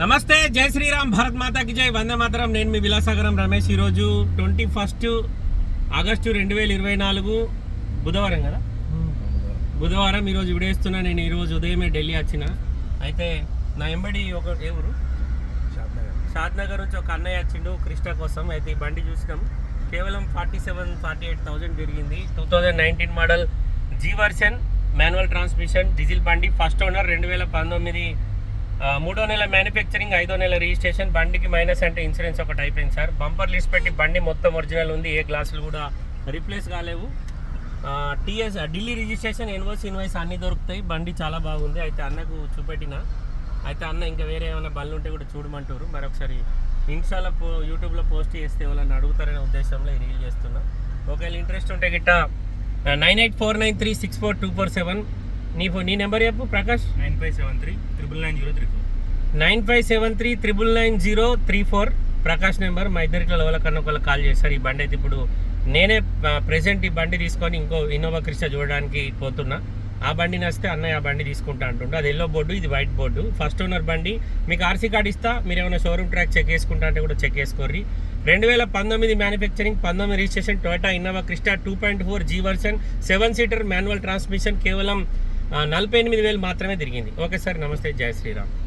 నమస్తే జై శ్రీరామ్ భారత్ మాతాకి జై. వందే మాతరం నేను మీ విలాసాగరం రమేష్. ఈరోజు ట్వంటీ ఫస్ట్ ఆగస్టు రెండు వేల ఇరవై నాలుగు బుధవారం కదా? బుధవారం ఈరోజు విడేస్తున్నా. నేను ఈరోజు ఉదయమే ఢిల్లీ వచ్చిన. అయితే నా ఎంబడి ఒక ఏ ఊరు? షాద్ నగర్ నుంచి ఒక అన్నయ్య వచ్చిండు కృష్ణ కోసం. అయితే ఈ బండి చూసినాం. కేవలం forty seven forty eight thousand తిరిగింది two thousand nineteen model G version manual transmission diesel బండి. ఫస్ట్ ఓనర్ రెండు వేల పంతొమ్మిది మూడో నెల మ్యానుఫ్యాక్చరింగ్ ఐదో నెల రిజిస్ట్రేషన్ బండికి మైనస్ అంటే ఇన్సూరెన్స్ ఒకటి అయిపోయింది సార్. బంపర్ లిస్ట్ పెట్టి బండి మొత్తం ఒరిజినల్ ఉంది ఏ గ్లాసులు కూడా రీప్లేస్ కాలేవు. టీఎస్ ఢిల్లీ రిజిస్ట్రేషన్ ఎన్వోస్ ఇన్వాయిస్ అన్నీ దొరుకుతాయి. బండి చాలా బాగుంది. అయితే అన్నకు చూపెట్టిన. అయితే అన్న ఇంకా వేరే ఏమైనా బండ్లు ఉంటే కూడా చూడమంటారు. మరొకసారి ఇన్స్టాలో పో యూట్యూబ్లో పోస్ట్ చేస్తే వాళ్ళని అడుగుతారనే ఉద్దేశంలో ఈ రీల్ చేస్తున్నా. ఒకవేళ ఇంట్రెస్ట్ ఉంటే గిట్ట nine eight four nine three six four two four seven నీ ఫో నీ నెంబర్ చెప్పు Prakash. Nine five seven three triple nine zero three four nine five seven three triple nine zero three four Prakash number. మా ఇద్దరిలో ఎవరికన్నా ఒకళ్ళు call చేస్తారు ఈ బండి అయితే ఇప్పుడు నేనే ప్రెసెంట్ ఈ బండి తీసుకొని ఇంకో ఇన్నోవా క్రిస్టా చూడడానికి పోతున్నా. ఆ బండి నచ్చితే అన్నయ్య ఆ బండి తీసుకుంటా అంటుండే. అది ఎల్లో బోర్డు ఇది వైట్ బోర్డు ఫస్ట్ ఓనర్ బండి. మీకు ఆర్సీ కార్డ్ ఇస్తా. మీరు ఏమైనా షోరూమ్ ట్రాక్ చెక్ చేసుకుంటా అంటే కూడా చెక్ చేసుకోర్రి. రెండు వేల పంతొమ్మిది మ్యానుఫ్యాక్చరింగ్ పంతొమ్మిది registration Toyota Innova Crysta two point four G version seven seater manual transmission కేవలం నలభై ఎనిమిది వేలు మాత్రమే తిరిగింది. ఓకే సార్ నమస్తే జై శ్రీరామ్.